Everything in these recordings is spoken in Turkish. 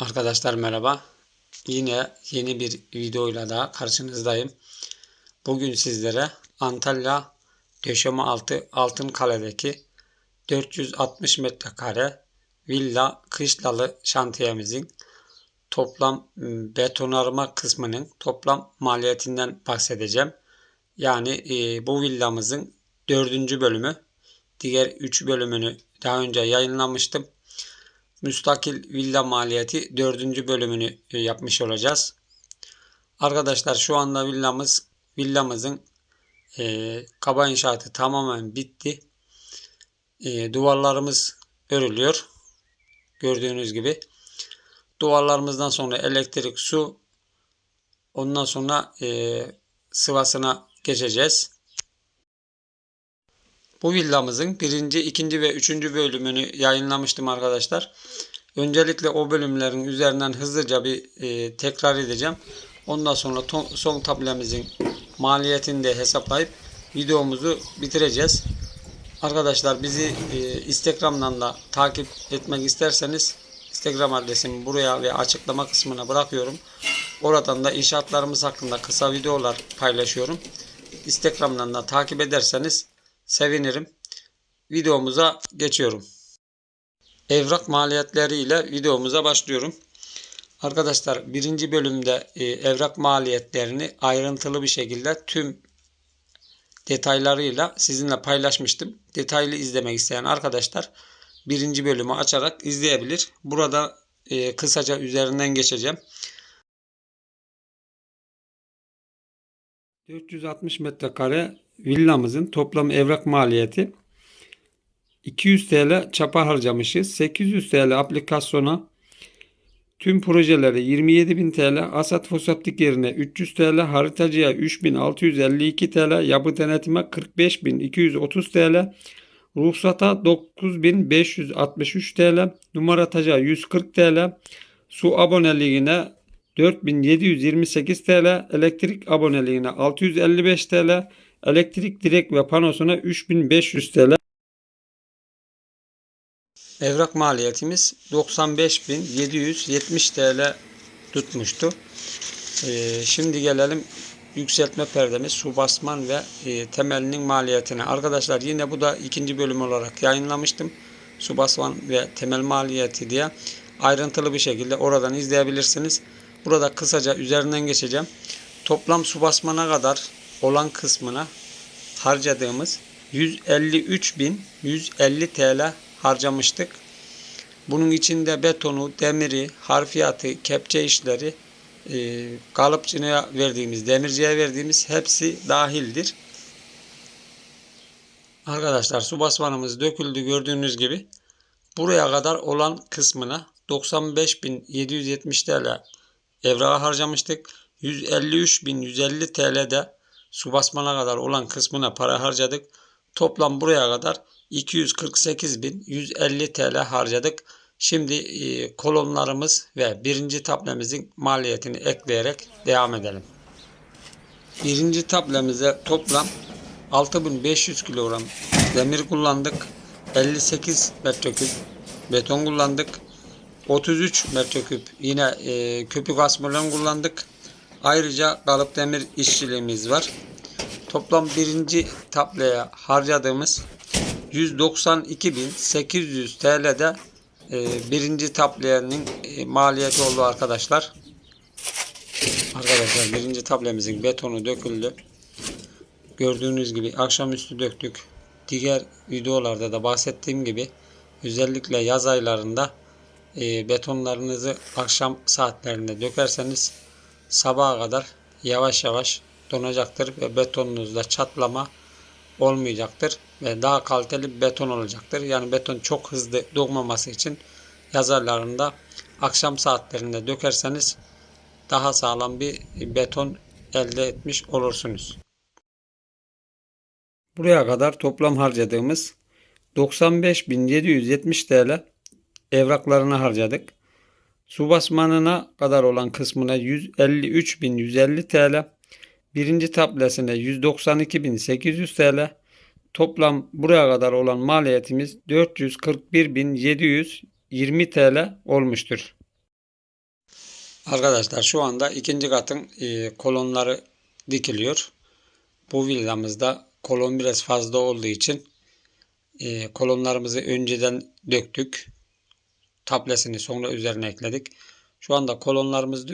Arkadaşlar merhaba. Yine yeni bir videoyla daha karşınızdayım. Bugün sizlere Antalya Döşeme Altı Altın Kale'deki 460 metrekare villa kışlalı şantiyemizin toplam m, betonarme kısmının toplam maliyetinden bahsedeceğim. Yani e, bu villamızın dördüncü bölümü. Diğer üç bölümünü daha önce yayınlamıştım müstakil villa maliyeti dördüncü bölümünü e, yapmış olacağız. Arkadaşlar şu anda villamız villamızın e, kaba inşaatı tamamen bitti. E, duvarlarımız örülüyor. Gördüğünüz gibi. Duvarlarımızdan sonra elektrik, su ondan sonra e, sıvasına geçeceğiz. Bu villamızın birinci, ikinci ve üçüncü bölümünü yayınlamıştım arkadaşlar. Öncelikle o bölümlerin üzerinden hızlıca bir e, tekrar edeceğim. Ondan sonra ton, son tablemizin maliyetini de hesaplayıp videomuzu bitireceğiz. Arkadaşlar bizi e, Instagram'dan da takip etmek isterseniz Instagram adresimi buraya ve açıklama kısmına bırakıyorum. Oradan da inşaatlarımız hakkında kısa videolar paylaşıyorum. Instagram'dan da takip ederseniz sevinirim. Videomuza geçiyorum. Evrak maliyetleriyle videomuza başlıyorum. Arkadaşlar birinci bölümde e, evrak maliyetlerini ayrıntılı bir şekilde tüm detaylarıyla sizinle paylaşmıştım. Detaylı izlemek isteyen arkadaşlar birinci bölümü açarak izleyebilir. Burada e, kısaca üzerinden geçeceğim. 460 metrekare villamızın toplam evrak maliyeti 200 TL çapa harcamışız. 800 TL aplikasyona tüm projelere 27.000 TL asat foseptik yerine 300 TL haritacıya 3652 TL yapı denetime 45.230 TL ruhsata 9563 TL numarataca 140 TL su aboneliğine 4728 TL, elektrik aboneliğine 655 TL, elektrik direk ve panosuna 3500 TL. Evrak maliyetimiz 95.770 TL tutmuştu. Ee, şimdi gelelim yükseltme perdemiz, su basman ve e, temelinin maliyetine. Arkadaşlar yine bu da ikinci bölüm olarak yayınlamıştım. Su basman ve temel maliyeti diye ayrıntılı bir şekilde oradan izleyebilirsiniz. Burada kısaca üzerinden geçeceğim. Toplam su basmana kadar olan kısmına harcadığımız 153.150 TL harcamıştık. Bunun içinde betonu, demiri, harfiyatı, kepçe işleri, e, kalıpçıya verdiğimiz, demirciye verdiğimiz hepsi dahildir. Arkadaşlar su basmanımız döküldü gördüğünüz gibi. Buraya kadar olan kısmına 95.770 TL evrağa harcamıştık. 153.150 TL'de su basmana kadar olan kısmına para harcadık. Toplam buraya kadar 248.150 TL harcadık. Şimdi e, kolonlarımız ve birinci tablemizin maliyetini ekleyerek devam edelim. Birinci tablemize toplam 6500 kilogram demir kullandık. 58 metreküp beton kullandık. 33 metreküp yine e, köpük asmırlarını kullandık. Ayrıca kalıp demir işçiliğimiz var. Toplam birinci tablaya harcadığımız 192.800 TL'de e, birinci tablenin e, maliyeti oldu arkadaşlar. Arkadaşlar birinci tablemizin betonu döküldü. Gördüğünüz gibi akşamüstü döktük. Diğer videolarda da bahsettiğim gibi özellikle yaz aylarında e, betonlarınızı akşam saatlerinde dökerseniz sabaha kadar yavaş yavaş donacaktır ve betonunuzda çatlama olmayacaktır ve daha kaliteli beton olacaktır. Yani beton çok hızlı doğmaması için yazarlarında akşam saatlerinde dökerseniz daha sağlam bir beton elde etmiş olursunuz. Buraya kadar toplam harcadığımız 95.770 TL evraklarını harcadık. Su basmanına kadar olan kısmına 153.150 TL, birinci tablesine 192.800 TL, toplam buraya kadar olan maliyetimiz 441.720 TL olmuştur. Arkadaşlar şu anda ikinci katın e, kolonları dikiliyor. Bu villamızda kolon biraz fazla olduğu için e, kolonlarımızı önceden döktük. Tablesini sonra üzerine ekledik. Şu anda kolonlarımız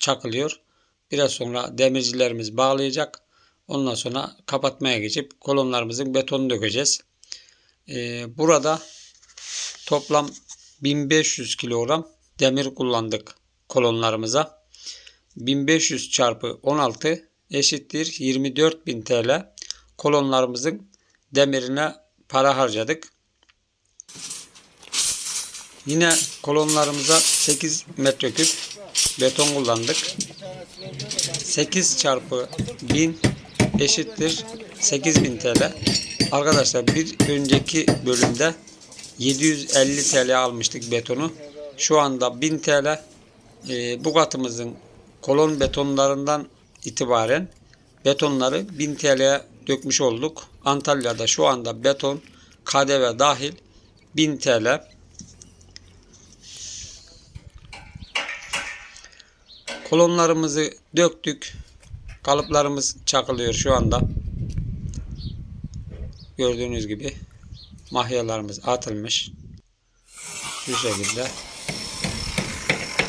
çakılıyor. Biraz sonra demircilerimiz bağlayacak. Ondan sonra kapatmaya geçip kolonlarımızın betonunu dökeceğiz. E, burada toplam 1500 kilogram demir kullandık kolonlarımıza. 1500 çarpı 16 eşittir 24.000 TL kolonlarımızın demirine para harcadık. Yine kolonlarımıza 8 metreküp beton kullandık. 8 çarpı 1000 eşittir 8000 TL. Arkadaşlar bir önceki bölümde 750 TL almıştık betonu. Şu anda 1000 TL e, bu katımızın kolon betonlarından itibaren betonları 1000 TL'ye dökmüş olduk. Antalya'da şu anda beton KDV dahil 1000 TL. Kolonlarımızı döktük. Kalıplarımız çakılıyor şu anda. Gördüğünüz gibi mahyalarımız atılmış. Şu şekilde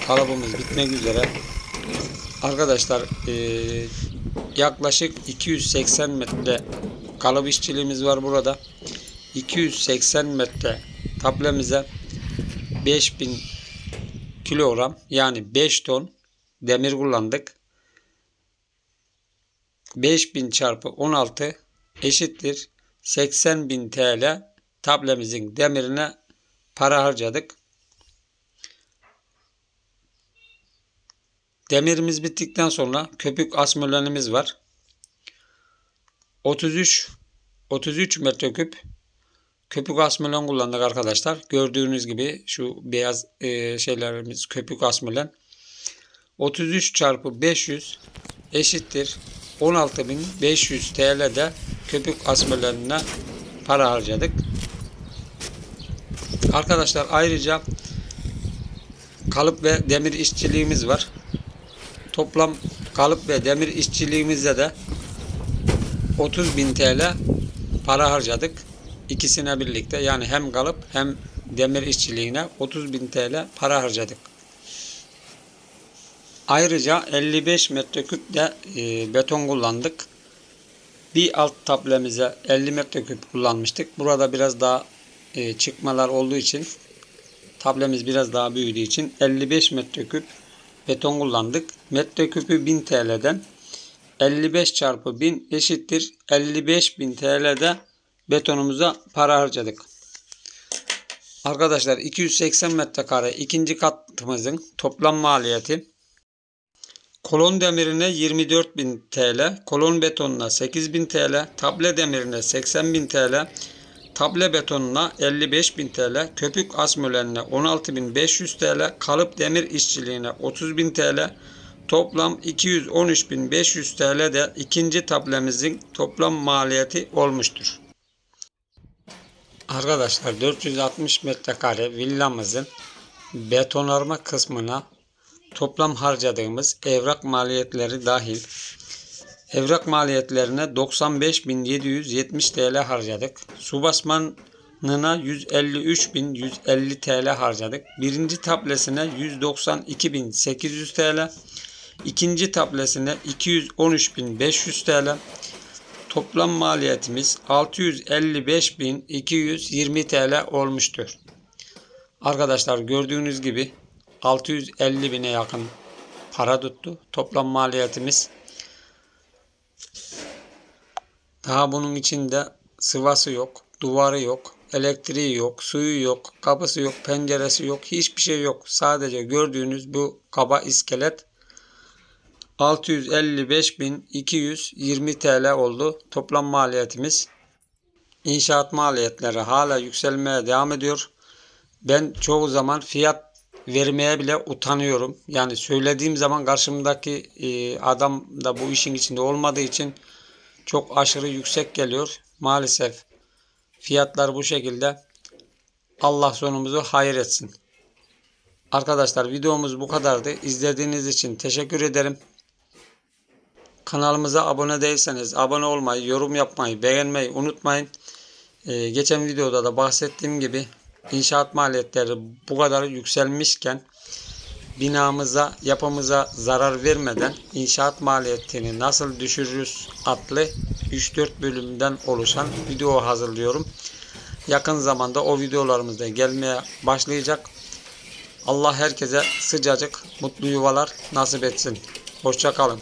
kalıbımız bitmek üzere. Arkadaşlar eee, yaklaşık 280 metre kalıp işçiliğimiz var burada. 280 metre tablemize 5000 kilogram yani 5 ton demir kullandık. 5000 çarpı 16 eşittir 80.000 TL tablemizin demirine para harcadık. Demirimiz bittikten sonra köpük asmölenimiz var. 33 33 metreküp köpük asmölen kullandık arkadaşlar. Gördüğünüz gibi şu beyaz e, şeylerimiz köpük asmölen. 33 çarpı 500 eşittir 16.500 TL'de köpük asmölenine para harcadık. Arkadaşlar ayrıca kalıp ve demir işçiliğimiz var. Toplam kalıp ve demir işçiliğimizde de 30.000 TL para harcadık. İkisine birlikte yani hem kalıp hem demir işçiliğine 30.000 TL para harcadık. Ayrıca 55 metreküp de e, beton kullandık. Bir alt tablemize 50 metreküp kullanmıştık. Burada biraz daha e, çıkmalar olduğu için tablemiz biraz daha büyüdüğü için 55 metreküp beton kullandık. Metreküpü 1000 TL'den 55 çarpı 1000 eşittir 55.000 TL'de betonumuza para harcadık. Arkadaşlar 280 metrekare ikinci katımızın toplam maliyeti kolon demirine 24.000 TL, kolon betonuna 8.000 TL, table demirine 80.000 TL, table betonuna 55.000 TL, köpük asmölenine 16.500 TL, kalıp demir işçiliğine 30.000 TL, toplam 213.500 TL de ikinci tablemizin toplam maliyeti olmuştur. Arkadaşlar 460 metrekare villamızın betonarme kısmına toplam harcadığımız evrak maliyetleri dahil evrak maliyetlerine 95.770 TL harcadık. Su basmanına 153.150 TL harcadık. Birinci tablesine 192.800 TL. ikinci tablesine 213.500 TL. Toplam maliyetimiz 655.220 TL olmuştur. Arkadaşlar gördüğünüz gibi 650 bine yakın para tuttu. Toplam maliyetimiz. Daha bunun içinde sıvası yok, duvarı yok, elektriği yok, suyu yok, kapısı yok, penceresi yok, hiçbir şey yok. Sadece gördüğünüz bu kaba iskelet 655.220 TL oldu. Toplam maliyetimiz. İnşaat maliyetleri hala yükselmeye devam ediyor. Ben çoğu zaman fiyat vermeye bile utanıyorum. Yani söylediğim zaman karşımdaki e, adam da bu işin içinde olmadığı için çok aşırı yüksek geliyor. Maalesef fiyatlar bu şekilde. Allah sonumuzu hayır etsin. Arkadaşlar videomuz bu kadardı. İzlediğiniz için teşekkür ederim. Kanalımıza abone değilseniz abone olmayı, yorum yapmayı, beğenmeyi unutmayın. Ee, geçen videoda da bahsettiğim gibi inşaat maliyetleri bu kadar yükselmişken binamıza, yapımıza zarar vermeden inşaat maliyetini nasıl düşürürüz adlı 3-4 bölümden oluşan video hazırlıyorum. Yakın zamanda o videolarımız da gelmeye başlayacak. Allah herkese sıcacık mutlu yuvalar nasip etsin. Hoşça kalın.